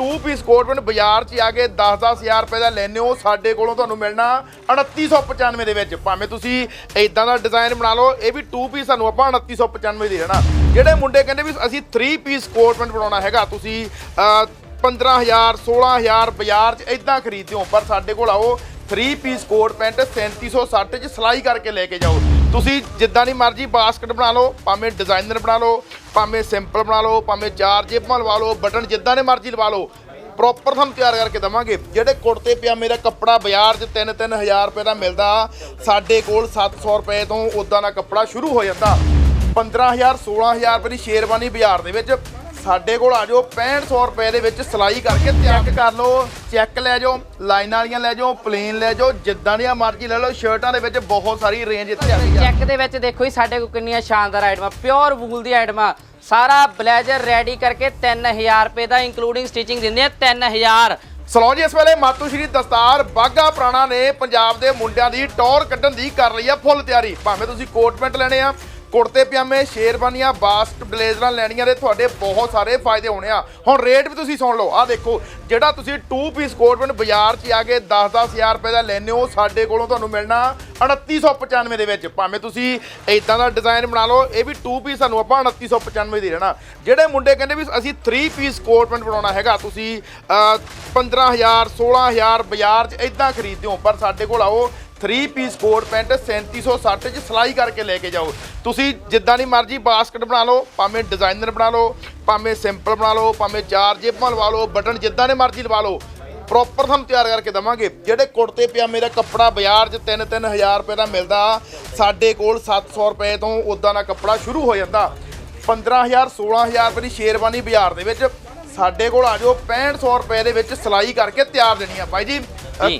2 piece coat pant ਬਾਜ਼ਾਰ 'ਚ ਆ ਕੇ 10-10000 ਰੁਪਏ ਦਾ ਲੈਨੇ ਹੋ। ਸਾਡੇ ਕੋਲੋਂ ਤੁਹਾਨੂੰ ਮਿਲਣਾ 2995 ਦੇ ਵਿੱਚ। ਭਾਵੇਂ ਤੁਸੀਂ ਇਦਾਂ ਦਾ ਡਿਜ਼ਾਈਨ ਬਣਾ ਲਓ ਇਹ ਵੀ 2 ਪੀਸ ਤੁਹਾਨੂੰ ਆਪਾਂ 2995 ਦੇ ਦੇਣਾ। ਜਿਹੜੇ ਮੁੰਡੇ ਕਹਿੰਦੇ ਵੀ ਅਸੀਂ 3 ਪੀਸ ਕੋਟ ਪੈਂਟ ਬਣਾਉਣਾ ਹੈਗਾ ਤੁਸੀਂ ਅਹ, 15000 16000 ਬਾਜ਼ਾਰ 'ਚ ਇਦਾਂ ਖਰੀਦਦੇ ਹੋ ਪਰ ਸਾਡੇ ਕੋਲ ਆਓ 3 ਪੀਸ ਕੋਟ ਪੈਂਟ 3760 'ਚ ਸਿਲਾਈ ਕਰਕੇ ਲੈ ਕੇ ਜਾਓ। ਤੁਸੀਂ ਜਿੱਦਾਂ ਦੀ ਮਰਜ਼ੀ ਬਾਸਕਟ ਬਣਾ ਲਓ, ਭਾਵੇਂ ਡਿਜ਼ਾਈਨਰ ਬਣਾ ਲਓ, ਭਾਵੇਂ ਸਿੰਪਲ ਬਣਾ ਲਓ, ਭਾਵੇਂ ਚਾਰ ਜੇਬਾਂ ਲਵਾ ਲਓ, ਬਟਨ ਜਿੱਦਾਂ ਦੇ ਮਰਜ਼ੀ ਲਵਾ ਲਓ ਪ੍ਰੋਪਰ ਤੁਹਾਨੂੰ ਤਿਆਰ ਕਰਕੇ ਦਵਾਂਗੇ। ਜਿਹੜੇ ਕੁੜਤੇ ਪਿਆ ਮੇਰਾ ਕੱਪੜਾ ਬਾਜ਼ਾਰ 'ਚ 3-3000 ਰੁਪਏ ਦਾ ਮਿਲਦਾ, ਸਾਡੇ ਕੋਲ 700 ਰੁਪਏ ਤੋਂ ਉਦਾਂ ਦਾ ਕੱਪੜਾ ਸ਼ੁਰੂ ਹੋ ਜਾਂਦਾ। 15000 16000 ਰੁਪਏ ਦੀ ਸ਼ੇਰਵਾਨੀ ਬਾਜ਼ਾਰ ਦੇ ਵਿੱਚ ਸਾਡੇ ਕੋਲ ਆ ਜਾਓ 6500 ਰੁਪਏ ਦੇ ਵਿੱਚ ਸਿਲਾਈ ਕਰਕੇ ਤਿਆਰ ਕਰ ਲਓ ਚੈੱਕ ਲੈ ਜਾਓ ਲਾਈਨਾਂ ਵਾਲੀਆਂ ਲੈ ਜਾਓ ਪਲੇਨ ਲੈ ਜਾਓ ਜਿੱਦਾਂ ਦੀਆਂ ਮਰਜ਼ੀ ਲੈ ਲਓ ਸ਼ਰਟਾਂ ਦੇ ਵਿੱਚ ਬਹੁਤ ਸਾਰੀ ਰੇਂਜ ਇੱਥੇ ਆ ਗਈ ਚੈੱਕ ਦੇ ਵਿੱਚ ਦੇਖੋ ਜੀ ਸਾਡੇ ਕੋਲ ਕਿੰਨੀਆਂ ਸ਼ਾਨਦਾਰ ਆਈਟਮਾਂ ਪਿਓਰ ਵੂਲ ਦੀ ਆਈਟਮਾਂ ਸਾਰਾ ਬਲੇਜ਼ਰ ਰੈਡੀ ਕਰਕੇ 3000 ਰੁਪਏ ਦਾ ਇੰਕਲੂਡਿੰਗ ਸਟਿਚਿੰਗ ਦਿੰਦੇ ਆ 3000 ਸਲੋ ਜੀ ਇਸ ਵੇਲੇ ਮਾਤੂ ਸ਼੍ਰੀ ਦਸਤਾਰ ਬਾਗਾ ਪ੍ਰਾਣਾ ਨੇ ਪੰਜਾਬ ਦੇ ਮੁੰਡਿਆਂ ਦੀ ਟੌਰ ਕੱਢਣ ਦੀ ਕਰ ਰਹੀ ਆ ਫੁੱਲ ਤਿਆਰੀ। ਭਾਵੇਂ ਤੁਸੀਂ ਕੋਟ ਪੈਂਟ ਲੈਣੇ ਆ ਕੁੜਤੇ ਪਜਾਮੇ ਸ਼ੇਰਵਾਨੀਆਂ ਬਾਸਟ ਬਲੇਜ਼ਰਾਂ ਲੈਣੀਆਂ ਦੇ ਤੁਹਾਡੇ ਬਹੁਤ ਸਾਰੇ ਫਾਇਦੇ ਹੋਣੇ ਆ। ਹੁਣ ਰੇਟ ਵੀ ਤੁਸੀਂ ਸੁਣ ਲਓ। ਆ ਦੇਖੋ ਜਿਹੜਾ ਤੁਸੀਂ 2 ਪੀਸ ਕੋਟ ਪੈਂਟ ਬਾਜ਼ਾਰ 'ਚ ਆ ਕੇ 10-10000 ਰੁਪਏ ਦਾ ਲੈਨੇ ਹੋ ਸਾਡੇ ਕੋਲੋਂ ਤੁਹਾਨੂੰ ਮਿਲਣਾ 2995 ਦੇ ਵਿੱਚ। ਭਾਵੇਂ ਤੁਸੀਂ ਇਦਾਂ ਦਾ ਡਿਜ਼ਾਈਨ ਬਣਾ ਲਓ ਇਹ ਵੀ 2 ਪੀਸ ਤੁਹਾਨੂੰ ਆਪਾਂ 2995 ਦੇ ਰਹਿਣਾ ਜਿਹੜੇ ਮੁੰਡੇ ਕਹਿੰਦੇ ਵੀ ਅਸੀਂ 3 ਪੀਸ ਕੋਟ ਪੈਂਟ ਬਣਾਉਣਾ ਹੈਗਾ ਤੁਸੀਂ ਅਹ, 15000 16000 ਬਾਜ਼ਾਰ 'ਚ ਇਦਾਂ ਖਰੀਦਦੇ ਹੋ ਪਰ ਸਾਡੇ ਕੋਲ ਆਓ 3 ਪੀਸ ਕੋਟ ਪੈਂਟ 3760 ਚ ਸਿਲਾਈ ਕਰਕੇ ਲੈ ਕੇ ਜਾਓ। ਤੁਸੀਂ ਜਿੱਦਾਂ ਦੀ ਮਰਜ਼ੀ ਬਾਸਕਟ ਬਣਾ ਲਓ, ਭਾਵੇਂ ਡਿਜ਼ਾਈਨਰ ਬਣਾ ਲਓ, ਭਾਵੇਂ ਸਿੰਪਲ ਬਣਾ ਲਓ, ਭਾਵੇਂ ਚਾਰ ਜੇਬਾਂ ਲਵਾ ਲਓ ਬਟਨ ਜਿੱਦਾਂ ਦੀ ਮਰਜ਼ੀ ਲਵਾ ਲਓ ਪ੍ਰੋਪਰ ਤੁਹਾਨੂੰ ਤਿਆਰ ਕਰਕੇ ਦਵਾਂਗੇ। ਜਿਹੜੇ ਕੁੜਤੇ ਪਿਆ ਮੇਰਾ ਕੱਪੜਾ ਬਾਜ਼ਾਰ 'ਚ 3-3000 ਰੁਪਏ ਦਾ ਮਿਲਦਾ, ਸਾਡੇ ਕੋਲ 700 ਰੁਪਏ ਤੋਂ ਉਦਾਂ ਦਾ ਕੱਪੜਾ ਸ਼ੁਰੂ ਹੋ ਜਾਂਦਾ। 15000 16000 ਰੁਪਏ ਦੀ ਸ਼ੇਰਵਾਨੀ ਬਾਜ਼ਾਰ ਦੇ ਵਿੱਚ ਸਾਡੇ ਕੋਲ ਆ ਜਾਓ 6500 ਰੁਪਏ ਦੇ ਵਿੱਚ ਸਿਲਾਈ ਕਰਕੇ ਤਿਆਰ ਦੇਣੀ ਆ। ਬਾਈ ਜੀ।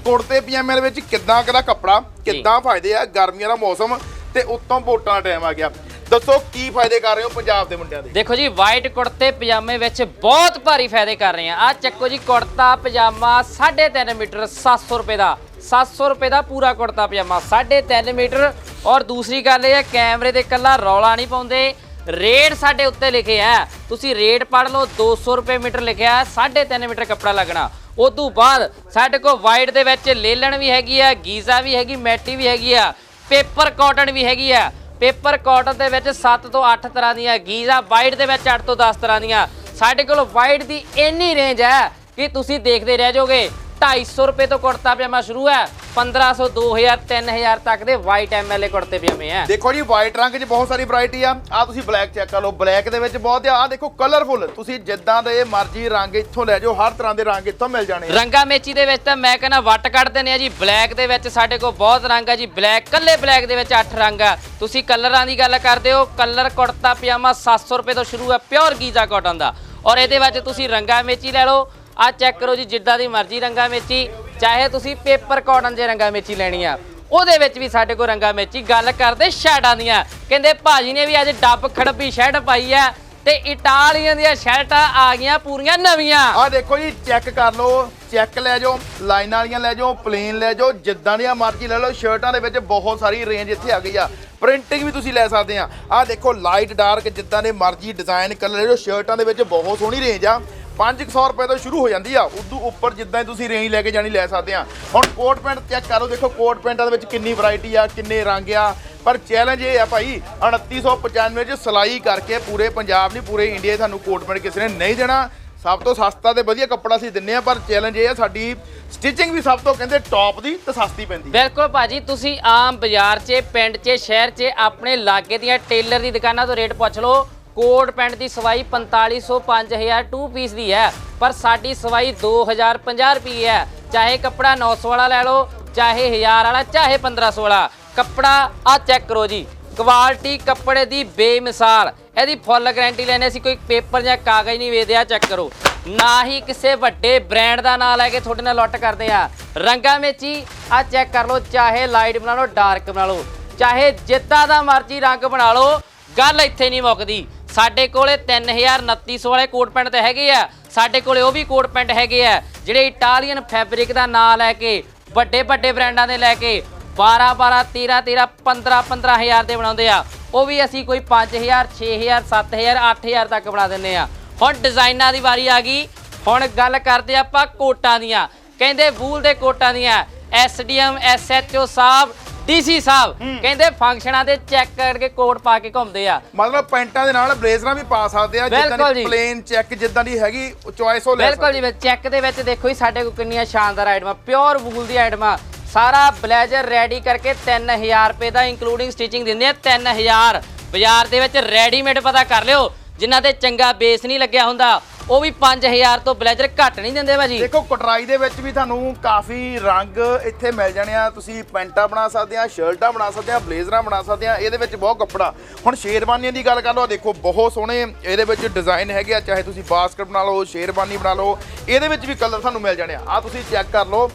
ਕੁੜਤੇ ਪਜਾਮੇ ਦੇ ਵਿੱਚ ਕਿੱਦਾਂ ਕਿਹਦਾ ਕੱਪੜਾ ਕਿੱਦਾਂ ਫਾਇਦੇ ਆ ਗਰਮੀਆਂ ਦਾ ਮੌਸਮ ਤੇ ਉੱਤੋਂ ਵੋਟਾਂ ਦਾ ਟਾਈਮ ਆ ਗਿਆ। ਦੱਸੋ ਕੀ ਫਾਇਦੇ ਕਰ ਰਹੇ ਹੋ ਪੰਜਾਬ ਦੇ ਮੁੰਡਿਆਂ ਦੇ? ਦੇਖੋ ਜੀ ਵਾਈਟ ਕੁੜਤੇ ਪਜਾਮੇ ਵਿੱਚ ਬਹੁਤ ਭਾਰੀ ਫਾਇਦੇ ਕਰ ਰਹੇ ਆ। ਆ ਚੱਕੋ ਜੀ ਕੁੜਤਾ ਪਜਾਮਾ 3.5 ਮੀਟਰ 700 ਰੁਪਏ ਦਾ। 700 ਰੁਪਏ ਦਾ ਪੂਰਾ ਕੁੜਤਾ ਪਜਾਮਾ 3.5 ਮੀਟਰ। ਔਰ ਦੂਸਰੀ ਗੱਲ ਇਹ ਹੈ ਕੈਮਰੇ ਤੇ ਕੱਲਾ ਰੌਲਾ ਨਹੀਂ ਪਾਉਂਦੇ। ਰੇਟ ਸਾਡੇ ਉੱਤੇ ਲਿਖਿਆ ਹੈ ਤੁਸੀਂ ਰੇਟ ਪੜ ਲਓ 200 ਰੁਪਏ ਮੀਟਰ ਲਿਖਿਆ ਹੈ 3.5 ਮੀਟਰ ਕੱਪੜਾ ਲੱਗਣਾ। ਉਸ ਤੋਂ ਬਾਅਦ ਸਾਡੇ ਕੋਲ ਵਾਈਟ ਦੇ ਵਿੱਚ ਲੇਲਣ ਵੀ ਹੈਗੀ ਆ, ਗੀਜ਼ਾ ਵੀ ਹੈਗੀ, ਮੈਟੀ ਵੀ ਹੈਗੀ ਆ, ਪੇਪਰ ਕਾਟਨ ਵੀ ਹੈਗੀ ਆ। ਪੇਪਰ ਕਾਟਨ ਦੇ ਵਿੱਚ 7 ਤੋਂ 8 ਤਰ੍ਹਾਂ ਦੀਆਂ, ਗੀਜ਼ਾ ਵਾਈਟ ਦੇ ਵਿੱਚ 8 ਤੋਂ 10 ਤਰ੍ਹਾਂ ਦੀਆਂ। ਸਾਡੇ ਕੋਲ ਵਾਈਟ ਦੀ ਇੰਨੀ ਰੇਂਜ ਹੈ ਕਿ ਤੁਸੀਂ ਦੇਖਦੇ ਰਹਿ ਜਾਓਗੇ। 250 ਰੁਪਏ ਤੋਂ ਕੁੜਤਾ ਪਜਾਮਾ ਸ਼ੁਰੂ ਹੈ। 1500 2000 3000 ਤੱਕ ਦੇ ਵਾਈਟ ਐਮਐਲਏ ਕੁੜਤੇ ਪਜਾਮੇ ਹੈ। ਦੇਖੋ ਜੀ ਵਾਈਟ ਰੰਗ 'ਚ ਬਹੁਤ ਸਾਰੀ ਵੈਰਾਈਟੀ ਆ। ਆ ਤੁਸੀਂ ਬਲੈਕ ਚੈੱਕ ਕਰ ਲਓ। ਬਲੈਕ ਦੇ ਵਿੱਚ ਬਹੁਤ ਆ। ਆ ਦੇਖੋ ਕਲਰਫੁਲ ਤੁਸੀਂ ਜਿੱਦਾਂ ਦੇ ਮਰਜ਼ੀ ਰੰਗ ਇੱਥੋਂ ਲੈ ਜਾਓ। ਹਰ ਤਰ੍ਹਾਂ ਦੇ ਰੰਗ ਇੱਥੋਂ ਮਿਲ ਜਾਣੇ ਆ। ਰੰਗਾ ਮੇਚੀ ਦੇ ਵਿੱਚ ਤਾਂ ਮੈਂ ਕਹਿੰਦਾ ਵੱਟ ਕੱਢ ਦਿੰਦੇ ਆ ਜੀ। ਬਲੈਕ ਦੇ ਵਿੱਚ ਸਾਡੇ ਕੋਲ ਬਹੁਤ ਰੰਗ ਆ ਜੀ। ਬਲੈਕ ਕੱਲੇ ਬਲੈਕ ਦੇ ਵਿੱਚ 8 ਰੰਗ ਆ। ਤੁਸੀਂ ਕਲਰਾਂ ਦੀ ਗੱਲ ਕਰਦੇ ਹੋ। ਕਲਰ ਕੁੜਤਾ ਪਜਾਮਾ 700 ਰੁਪਏ ਤੋਂ ਸ਼ੁਰੂ ਹੈ। ਪਿਓਰ ਗੀਜ਼ਾ ਕਾਟਨ ਦਾ। ਔਰ ਇਹਦੇ ਵਿੱਚ ਤੁਸੀਂ ਰੰਗਾ ਮੇਚੀ ਲੈ ਲਓ। ਆ ਚੈੱਕ ਕਰੋ ਜੀ, ਜਿੱਦਾਂ ਦੀ ਮਰਜ਼ੀ ਰੰਗਾ ਮੇਚੀ, ਚਾਹੇ ਤੁਸੀਂ ਪੇਪਰ ਕਾਟਨ ਦੇ ਰੰਗਾ ਮੇਚੀ ਲੈਣੀ ਆ। ਉਹਦੇ ਵਿੱਚ ਵੀ ਸਾਡੇ ਕੋਲ ਰੰਗਾ ਮੇਚੀ। ਗੱਲ ਕਰਦੇ ਸ਼ਰਟਾਂ ਦੀਆਂ। ਕਹਿੰਦੇ ਭਾਜੀ ਨੇ ਵੀ ਅੱਜ ਡੱਬ ਖੜਪੀ ਸ਼ਰਟ ਪਾਈ ਆ ਤੇ ਇਟਾਲੀਅਨ ਦੀਆਂ ਸ਼ਰਟਾਂ ਆ ਗਈਆਂ ਪੂਰੀਆਂ ਨਵੀਆਂ। ਆ ਦੇਖੋ ਜੀ ਚੈੱਕ ਕਰ ਲਓ। ਚੈੱਕ ਲੈ ਜਾਓ, ਲਾਈਨਾਂ ਵਾਲੀਆਂ ਲੈ ਜਾਓ ਪਲੇਨ ਲੈ ਜਾਓ, ਜਿੱਦਾਂ ਦੀਆਂ ਮਰਜ਼ੀ ਲੈ ਲਓ। ਸ਼ਰਟਾਂ ਦੇ ਵਿੱਚ ਬਹੁਤ ਸਾਰੀ ਰੇਂਜ ਇੱਥੇ ਆ ਗਈ ਆ। ਪ੍ਰਿੰਟਿੰਗ ਵੀ ਤੁਸੀਂ ਲੈ ਸਕਦੇ ਆ। ਆ ਦੇਖੋ ਲਾਈਟ ਡਾਰਕ ਜਿੱਦਾਂ ਦੇ ਮਰਜ਼ੀ ਡਿਜ਼ਾਈਨ ਕਲਰ ਲੈ ਜਾਓ। ਸ਼ਰਟਾਂ ਦੇ ਵਿੱਚ ਬਹੁਤ ਸੋਹਣੀ ਰੇਂਜ ਆ। 500 ਰੁਪਏ ਤੋਂ ਸ਼ੁਰੂ ਹੋ ਜਾਂਦੀ ਆ। ਉਦੋਂ ਉੱਪਰ ਜਿੱਦਾਂ ਦੀ ਤੁਸੀਂ ਰੇਂਜ ਲੈ ਕੇ ਜਾਣੀ ਲੈ ਸਕਦੇ ਆ। ਹੁਣ ਕੋਟ ਪੈਂਟ ਚੈੱਕ ਕਰੋ, ਦੇਖੋ ਕੋਟ ਪੈਂਟਾਂ ਦੇ ਵਿੱਚ ਕਿੰਨੀ ਵੈਰਾਈਟੀ ਆ, ਕਿੰਨੇ ਰੰਗ ਆ। ਪਰ ਚੈਲੰਜ ਇਹ ਆ ਭਾਈ 2995 ਚ ਸਿਲਾਈ ਕਰਕੇ ਪੂਰੇ ਪੰਜਾਬ ਨਹੀਂ, ਪੂਰੇ ਇੰਡੀਆ 'ਚ ਤੁਹਾਨੂੰ ਕੋਟ ਪੈਂਟ ਕਿਸੇ ਨੇ ਨਹੀਂ ਦੇਣਾ। ਸਭ ਤੋਂ ਸਸਤਾ ਤੇ ਵਧੀਆ ਕੱਪੜਾ ਅਸੀਂ ਦਿੰਨੇ ਆ, ਪਰ ਚੈਲੰਜ ਇਹ ਆ ਸਾਡੀ ਸਟਿਚਿੰਗ ਵੀ ਸਭ ਤੋਂ ਕਹਿੰਦੇ ਟੌਪ ਦੀ ਤੇ ਸਸਤੀ ਪੈਂਦੀ ਬਿਲਕੁਲ ਭਾਜੀ, ਤੁਸੀਂ ਆਮ ਬਾਜ਼ਾਰ 'ਚ, ਪਿੰਡ 'ਚ, ਸ਼ਹਿਰ 'ਚ ਆਪਣੇ ਲਾਗੇ ਦੀਆਂ ਟੇਲਰ ਦੀ ਦੁਕਾਨਾਂ ਤੋਂ ਰੇਟ ਪੁੱਛ ਲਓ। ਕੋਟ ਪੈਂਟ ਦੀ ਸਵਾਈ 4500 5000 2 ਪੀਸ ਦੀ ਹੈ, ਪਰ ਸਾਡੀ ਸਵਾਈ 2050 ਰੁਪਏ ਹੈ। ਚਾਹੇ ਕੱਪੜਾ 900 ਵਾਲਾ ਲੈ ਲਓ, ਚਾਹੇ 1000 ਵਾਲਾ, ਚਾਹੇ 1500 ਵਾਲਾ। ਕੱਪੜਾ, ਆ ਚੈੱਕ ਕਰੋ ਜੀ। ਕੁਆਲਿਟੀ ਕੱਪੜੇ ਦੀ ਬੇਮਿਸਾਲ। ਇਹਦੀ ਫੁੱਲ ਗਾਰੰਟੀ ਲੈਣੇ ਅਸੀਂ ਕੋਈ ਪੇਪਰ ਜਾਂ ਕਾਗਜ਼ ਨਹੀਂ ਵੇਚਦੇ, ਆ ਚੈੱਕ ਕਰੋ। ਨਾ ਹੀ ਕਿਸੇ ਵੱਡੇ ਬ੍ਰਾਂਡ ਦਾ ਨਾਮ ਲੈ ਕੇ ਤੁਹਾਡੇ ਨਾਲ ਲੁੱਟ ਕਰਦੇ ਆ। ਰੰਗਾਂ ਵਿੱਚ ਹੀ, ਆ ਚੈੱਕ ਕਰ ਲਓ, ਚਾਹੇ ਲਾਈਟ ਬਣਾ ਲਓ ਡਾਰਕ ਬਣਾ ਲਓ। ਚਾਹੇ ਜਿੱਦਾਂ ਦਾ ਮਰਜ਼ੀ ਰੰਗ ਬਣਾ ਲਓ, ਗੱਲ ਇੱਥੇ ਨਹੀਂ ਮੁੱਕਦੀ। ਸਾਡੇ ਕੋਲੇ 3900 ਵਾਲੇ ਕੋਟ ਪੈਂਟ ਤੇ ਹੈਗੇ ਆ। ਸਾਡੇ ਕੋਲੇ ਉਹ ਵੀ ਕੋਟ ਪੈਂਟ ਹੈਗੇ ਆ, ਜਿਹੜੇ ਇਟਾਲੀਅਨ ਫੈਬਰਿਕ ਦਾ ਨਾਂ ਲੈ ਕੇ, ਵੱਡੇ ਵੱਡੇ ਬ੍ਰਾਂਡਾਂ ਦੇ ਲੈ ਕੇ 12 12 13 13 15 15000 ਦੇ ਬਣਾਉਂਦੇ ਆ। ਉਹ ਵੀ ਅਸੀਂ ਕੋਈ 5000 6000 7000 8000 ਤੱਕ ਬਣਾ ਦਿੰਨੇ ਆ। ਹੁਣ ਡਿਜ਼ਾਈਨਾਂ ਦੀ ਵਾਰੀ ਆ ਗਈ। ਹੁਣ ਗੱਲ ਕਰਦੇ ਆਪਾਂ ਕੋਟਾਂ ਦੀਆਂ। ਕਹਿੰਦੇ ਵੂਲ ਦੇ ਕੋਟਾਂ ਦੀਆਂ। ਐਸਡੀਐਮ ਐਸਐਚਓ ਸਾਹਿਬ ਡੀਸੀ ਸਾਹਿਬ ਕਹਿੰਦੇ ਫੰਕਸ਼ਨਾਂ ਦੇ ਚੈੱਕ ਕਰਕੇ ਕੋਟ ਪਾ ਕੇ ਘੁੰਮਦੇ ਆ। ਮਤਲਬ ਪੈਂਟਾਂ ਦੇ ਨਾਲ ਬਲੇਜ਼ਰਾਂ ਵੀ ਪਾ ਸਕਦੇ ਆ ਜਿੱਦਾਂ ਦੀ। ਪਲੇਨ ਚੈੱਕ ਜਿੱਦਾਂ ਦੀ ਹੈਗੀ ਚੁਆਇਸ ਉਹ ਲੈ ਬਿਲਕੁਲ ਜੀ ਚੈੱਕ ਦੇ ਵਿੱਚ ਦੇਖੋ ਜੀ ਸਾਡੇ ਕੋਲ ਕਿੰਨੀਆਂ ਸ਼ਾਨਦਾਰ ਆਈਟਮਾਂ ਪਿਓਰ ਵੂਲ ਦੀ ਆਈਟਮਾਂ ਸਾਰਾ ਬਲੇਜ਼ਰ ਰੈਡੀ ਕਰਕੇ 3000 ਰੁਪਏ ਦਾ ਇੰਕਲੂਡਿੰਗ ਸਟਿਚਿੰਗ ਦਿੰਦੇ ਆ 3000 ਬਾਜ਼ਾਰ ਦੇ ਵਿੱਚ ਰੈਡੀਮੇਡ ਪਤਾ ਕਰ ਲਿਓ ਜਿਨ੍ਹਾਂ ਤੇ ਚੰਗਾ ਬੇਸ ਨਹੀਂ ਲੱਗਿਆ ਹੁੰਦਾ। ਉਹ ਵੀ 5000 ਤੋਂ ਬਲੇਜ਼ਰ ਘੱਟ ਨਹੀਂ ਦਿੰਦੇ ਭਾਜੀ। ਦੇਖੋ, ਕਟਰਾਈ ਦੇ ਵਿੱਚ ਵੀ ਤੁਹਾਨੂੰ ਕਾਫੀ ਰੰਗ ਇੱਥੇ ਮਿਲ ਜਾਣੇ ਆ। ਤੁਸੀਂ ਪੈਂਟਾਂ ਬਣਾ ਸਕਦੇ ਆ, ਸ਼ਰਟਾਂ ਬਣਾ ਸਕਦੇ ਆ, ਬਲੇਜ਼ਰਾਂ ਬਣਾ ਸਕਦੇ ਆ। ਇਹਦੇ ਵਿੱਚ ਬਹੁਤ ਕੱਪੜਾ। ਹੁਣ ਸ਼ੇਰਵਾਨੀਆਂ ਦੀ ਗੱਲ ਕਰ ਲਓ ਦੇਖੋ, ਬਹੁਤ ਸੋਹਣੇ ਇਹਦੇ ਵਿੱਚ ਡਿਜ਼ਾਈਨ ਹੈਗੇ ਆ, ਚਾਹੇ ਤੁਸੀਂ ਬਾਸਕਟ ਬਣਾ ਲਓ, ਸ਼ੇਰਵਾਨੀ ਬਣਾ ਲਓ। ਇਹਦੇ ਵਿੱਚ ਵੀ ਕਲਰ ਤੁਹਾਨੂੰ ਮਿਲ ਜਾਣੇ ਆ। ਆ ਤੁਸੀਂ ਚੈੱਕ ਕਰ ਲਓ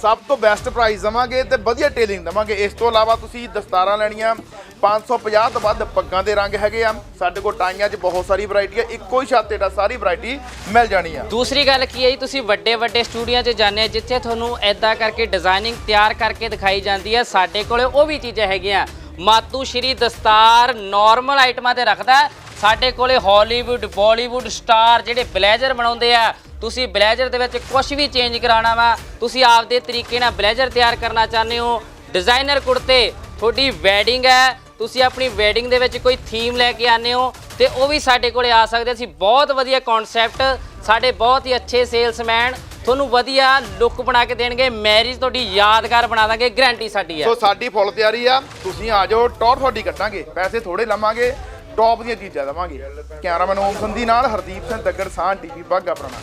ਸਭ ਤੋਂ ਬੈਸਟ ਪ੍ਰਾਈਸ ਦਵਾਂਗੇ ਤੇ ਵਧੀਆ ਟੇਲਿੰਗ ਦਵਾਂਗੇ। ਇਸ ਤੋਂ ਇਲਾਵਾ ਤੁਸੀਂ ਦਸਤਾਰਾਂ ਲੈਣੀਆਂ 550 ਤੋਂ ਵੱਧ ਪੱਗਾਂ ਦੇ ਰੰਗ ਹੈਗੇ ਆ। ਸਾਡੇ ਕੋਲ ਟਾਈਆਂ 'ਚ ਬਹੁਤ ਸਾਰੀ ਵੈਰਾਈਟੀ ਆ, ਇੱਕੋ ਹੀ ਛੱਤ ਹੇਠਾਂ ਸਾਰੀ ਵੈਰਾਈਟੀ ਮਿਲ ਜਾਣੀ ਆ। ਦੂਸਰੀ ਗੱਲ ਕੀ ਹੈ ਜੀ, ਤੁਸੀਂ ਵੱਡੇ ਵੱਡੇ ਸਟੂਡੀਓ 'ਚ ਜਾਂਦੇ ਜਿੱਥੇ ਤੁਹਾਨੂੰ ਐਦਾਂ ਕਰਕੇ ਡਿਜ਼ਾਈਨਿੰਗ ਤਿਆਰ ਕਰਕੇ ਦਿਖਾਈ ਜਾਂਦੀ ਹੈ ਸਾਡੇ ਕੋਲੇ ਉਹ ਵੀ ਚੀਜ਼ਾਂ ਹੈਗੀਆਂ। ਮਾਤੂ ਸ਼੍ਰੀ ਦਸਤਾਰ ਨਾਰਮਲ ਆਈਟਮਾਂ ਤੇ ਰੱਖਦਾ। ਸਾਡੇ ਕੋਲੇ ਹਾਲੀਵੁੱਡ ਬਾਲੀਵੁੱਡ ਸਟਾਰ ਜਿਹੜੇ ਬਲੇਜ਼ਰ ਬਣਾਉਂਦੇ ਆ ਤੁਸੀਂ ਬਲੇਜ਼ਰ ਦੇ ਵਿੱਚ ਕੁਝ ਵੀ ਚੇਂਜ ਕਰਾਉਣਾ ਵਾ, ਤੁਸੀਂ ਆਪਦੇ ਤਰੀਕੇ ਨਾਲ ਬਲੇਜ਼ਰ ਤਿਆਰ ਕਰਨਾ ਚਾਹੁੰਦੇ ਹੋ। ਡਿਜ਼ਾਈਨਰ ਕੁੜਤੇ, ਤੁਹਾਡੀ ਵੈਡਿੰਗ ਹੈ, ਤੁਸੀਂ ਆਪਣੀ ਵੈਡਿੰਗ ਦੇ ਵਿੱਚ ਕੋਈ ਥੀਮ ਲੈ ਕੇ ਆਨੇ ਹੋ ਤੇ ਉਹ ਵੀ ਸਾਡੇ ਕੋਲੇ ਆ ਸਕਦੇ ਅਸੀਂ ਬਹੁਤ ਵਧੀਆ ਕਨਸੈਪਟ ਸਾਡੇ ਬਹੁਤ ਹੀ ਅੱਛੇ ਸੇਲਸਮੈਨ ਤੁਹਾਨੂੰ ਵਧੀਆ ਲੁੱਕ ਬਣਾ ਕੇ ਦੇਣਗੇ ਮੈਰਿਜ ਤੁਹਾਡੀ ਯਾਦਗਾਰ ਬਣਾ ਦਾਂਗੇ ਗਾਰੰਟੀ ਸਾਡੀ ਹੈ। ਸੋ ਸਾਡੀ ਫੁੱਲ ਤਿਆਰੀ ਆ, ਤੁਸੀਂ ਆ ਜਾਓ ਟੌਰ ਤੁਹਾਡੀ ਕੱਟਾਂਗੇ ਪੈਸੇ ਥੋੜੇ ਲਵਾਂਗੇ ਟੌਪ ਦੀਆਂ ਚੀਜ਼ਾਂ ਦੇਵਾਂਗੇ। ਕੈਮਰਾਮੈਨ ਓਮ ਸੰਧੀ ਨਾਲ ਹਰਦੀਪ ਸਿੰਘ ਦੱਗੜ ਸਾਹ ਟੀਵੀ ਬਾਗਾ ਪੁਰਾਣਾ।